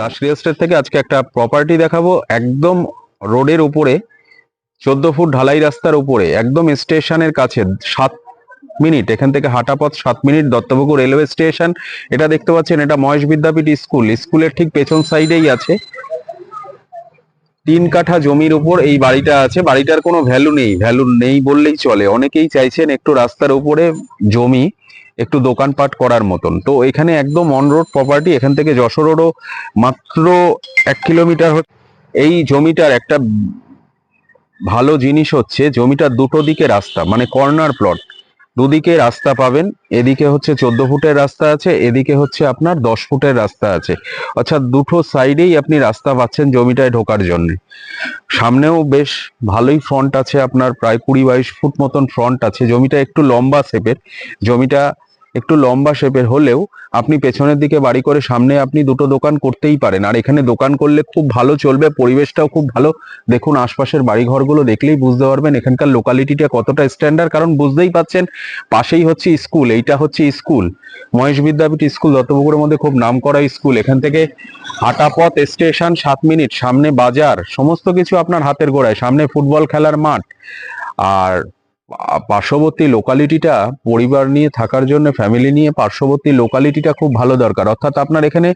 Das real estate থেকে আজকে একটা প্রপার্টি দেখাবো। একদম রোডের উপরে, চোদ্দ ফুট ঢালাই রাস্তার উপরে, একদম স্টেশনের কাছে, সাত মিনিট, এখান থেকে হাঁটা পথ সাত মিনিট, দত্তপুকুর রেলওয়ে স্টেশন এটা দেখতে পাচ্ছেন, এটা মহেশ বিদ্যাপীঠ স্কুল স্কুলের ঠিক পেছন সাইডেই আছে। তিন কাঠা জমির উপর এই বাড়িটা আছে, বাড়িটার কোনো ভ্যালু নেই ভ্যালু নেই বললেই চলে। অনেকেই চাইছেন একটু রাস্তার উপরে জমি। একটু দোকানপাট করার মতন। তো এখানে একদম অন রোড প্রপার্টি এখান থেকে যশোর রোডও মাত্র এক কিলোমিটার এই জমিটার একটা ভালো জিনিস হচ্ছে, জমিটার দুটো দিকে রাস্তা মানে কর্নার প্লট দুদিকে রাস্তা পাবেন, এদিকে হচ্ছে চোদ্দ ফুটের রাস্তা আছে, এদিকে হচ্ছে আপনার দশ ফুটের রাস্তা আছে। অর্থাৎ দুটো সাইডেই আপনি রাস্তা পাচ্ছেন জমিটায় ঢোকার জন্য। সামনেও বেশ ভালোই ফ্রন্ট আছে আপনার, প্রায় কুড়ি বাইশ ফুট মতন ফ্রন্ট আছে। জমিটা একটু লম্বা শেপের জমিটা একটু লম্বা শেপের হলেও আপনি পেছনের দিকে বাড়ি করে সামনে আপনি দুটো দোকান করতেই পারেন। আর এখানে দোকান করলে খুব ভালো চলবে, পরিবেশটাও খুব ভালো। দেখুন, আশপাশের বাড়িঘরগুলো দেখলেই বুঝতে পারবেন এখানকার লোকালিটিটা কতটা স্ট্যান্ডার্ড কারণ বুঝতেই পাচ্ছেন, পাশেই হচ্ছে স্কুল এইটা হচ্ছে স্কুল মহেশ বিদ্যাপীঠ স্কুল দত্তপুকুরের মধ্যে খুব নাম করা স্কুল এখান থেকে হাঁটা পথ স্টেশন সাত মিনিট, সামনে বাজার, সমস্ত কিছু আপনার হাতের গোড়ায়। সামনে ফুটবল খেলার মাঠ, আর পার্শ্ববর্তী লোকালিটিটা পরিবার নিয়ে থাকার জন্য ফ্যামিলি নিয়ে পার্শ্ববর্তী লোকালিটিটা খুব ভালো দরকার। অর্থাৎ আপনার এখানে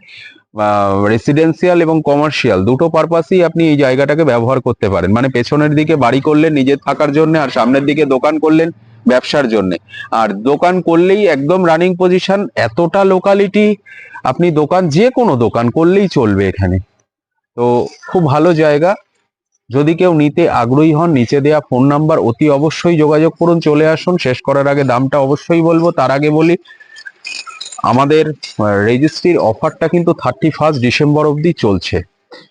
রেসিডেন্সিয়াল এবং কমার্শিয়াল দুটো পারপাসেই আপনি এই জায়গাটাকে ব্যবহার করতে পারেন। মানে পেছনের দিকে বাড়ি করলেন নিজের থাকার জন্য, আর সামনের দিকে দোকান করলেন, ব্যবসার জন্য। আর দোকান করলেই একদম রানিং পজিশন এতটা লোকালিটি আপনি দোকান যে কোনো দোকান করলেই চলবে এখানে। তো খুব ভালো জায়গা। যদি কেউ নিতে আগ্রহী হন, নিচে দেওয়া ফোন নাম্বার, অতি অবশ্যই যোগাযোগ করুন, চলে আসুন। শেষ করার আগে দামটা অবশ্যই বলব। তার আগে বলি, আমাদের রেজিস্ট্রির অফারটা কিন্তু থার্টি ফার্স্ট ডিসেম্বর অবধি চলছে।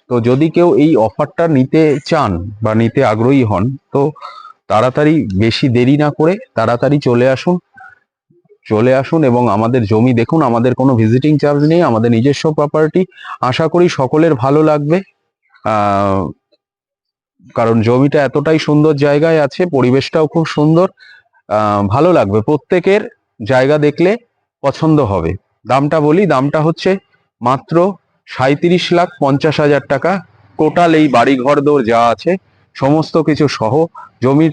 তো যদি কেউ এই অফারটা নিতে চান বা নিতে আগ্রহী হন, তো তাড়াতাড়ি বেশি দেরি না করে তাড়াতাড়ি চলে আসুন। চলে আসুন এবং আমাদের জমি দেখুন, আমাদের কোনো ভিজিটিং চার্জ নেই, আমাদের নিজস্ব প্রপার্টি আশা করি সকলের ভালো লাগবে। কারণ জমিটা এতটাই সুন্দর জায়গায় আছে, পরিবেশটাও খুব সুন্দর ভালো লাগবে। প্রত্যেকের জায়গা দেখলে পছন্দ হবে। দামটা বলি, দামটা হচ্ছে মাত্র সাঁত্রিশ লাখ পঞ্চাশ হাজার টাকা। টোটাল এই বাড়ি ঘর দৌড় যা আছে, সমস্ত কিছু সহ জমির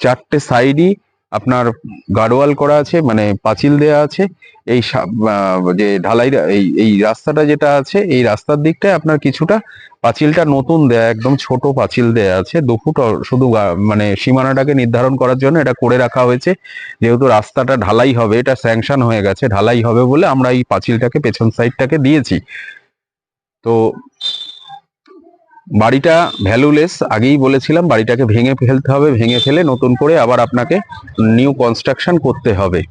চারটে সাইডই আপনার গার্ডওয়াল করা আছে মানে পাঁচিল দেয়া আছে, এই যে ঢালাই এই এই রাস্তাটা যেটা আছে, এই রাস্তার দিকটায় আপনার কিছুটা পাঁচিলটা নতুন দেয়া, একদম ছোট পাঁচিল দেয়া আছে। দু ফুট শুধু মানে সীমানাটাকে নির্ধারণ করার জন্য এটা করে রাখা হয়েছে। যেহেতু রাস্তাটা ঢালাই হবে, এটা স্যাংশন হয়ে গেছে, ঢালাই হবে বলে আমরা এই পাঁচিলটাকে পেছন সাইডটাকে দিয়েছি। তো বাড়িটা ভ্যালুলেস আগেই বলেছিলাম বাড়িটাকে ভেঙে ফেলতে হবে, ভেঙে ফেলে নতুন করে আবার আপনাকে নিউ কনস্ট্রাকশন করতে হবে।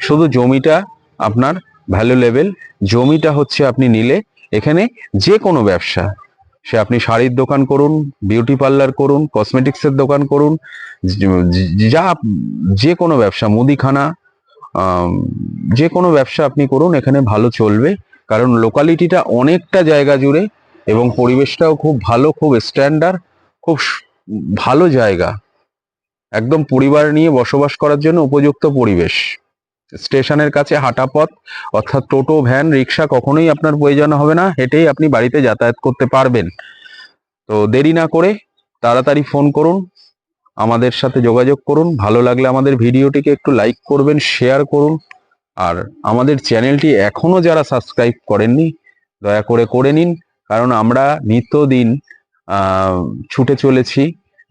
শুধু জমিটা আপনার ভ্যালু লেভেল জমিটা হচ্ছে আপনি নিলে এখানে যে কোনো ব্যবসা। সে আপনি শাড়ির দোকান করুন বিউটি পার্লার করুন কসমেটিক্সের দোকান করুন য- য- যা যে কোনো ব্যবসা, মুদিখানা যে কোনো ব্যবসা আপনি করুন, এখানে ভালো চলবে। কারণ লোকালিটিটা অনেকটা জায়গা জুড়ে এবং পরিবেশটাও খুব ভালো, খুব স্ট্যান্ডার্ড খুব ভালো জায়গা। একদম পরিবার নিয়ে বসবাস করার জন্য উপযুক্ত পরিবেশ। স্টেশনের কাছে হাঁটা পথ, অর্থাৎ টোটো, ভ্যান, রিক্সা কখনোই আপনার প্রয়োজন হবে না, হেঁটেই আপনি বাড়িতে যাতায়াত করতে পারবেন। তো দেরি না করে তাড়াতাড়ি ফোন করুন, আমাদের সাথে যোগাযোগ করুন, ভালো লাগলে আমাদের ভিডিওটিকে একটু লাইক করবেন, শেয়ার করুন, আর আমাদের চ্যানেলটি এখনও যারা সাবস্ক্রাইব করেননি, দয়া করে করে নিন। কারণ আমরা নিত্যদিন ছুটে চলেছি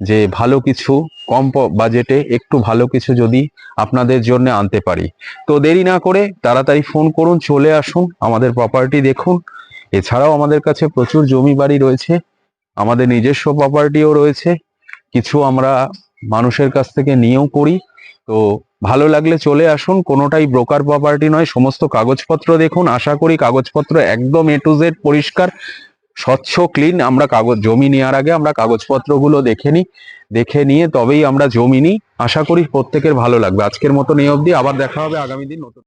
যে ভালো কিছু কম বাজেটে একটু ভালো কিছু যদি আপনাদের জন্য আনতে পারি। তো দেরি না করে তাড়াতাড়ি ফোন করুন, চলে আসুন আমাদের প্রপার্টি দেখুন। এছাড়াও আমাদের কাছে প্রচুর জমি বাড়ি রয়েছে, আমাদের নিজস্ব প্রপার্টিও রয়েছে। কিছু আমরা মানুষের কাছ থেকে নিয়েও করি। তো ভালো লাগলে চলে আসুন, কোনোটাই ব্রোকার প্রপার্টি নয়, সমস্ত কাগজপত্র দেখুন। আশা করি কাগজপত্র একদম এ টু জেড পরিষ্কার। স্বচ্ছ ক্লিন আমরা কাগজ, জমি নেওয়ার আগে আমরা কাগজপত্রগুলো দেখে নিই দেখে নিয়ে তবেই আমরা জমি নিই। আশা করি প্রত্যেকের ভালো লাগবে। আজকের মতো এই অবধি। আবার দেখা হবে আগামী দিন নতুন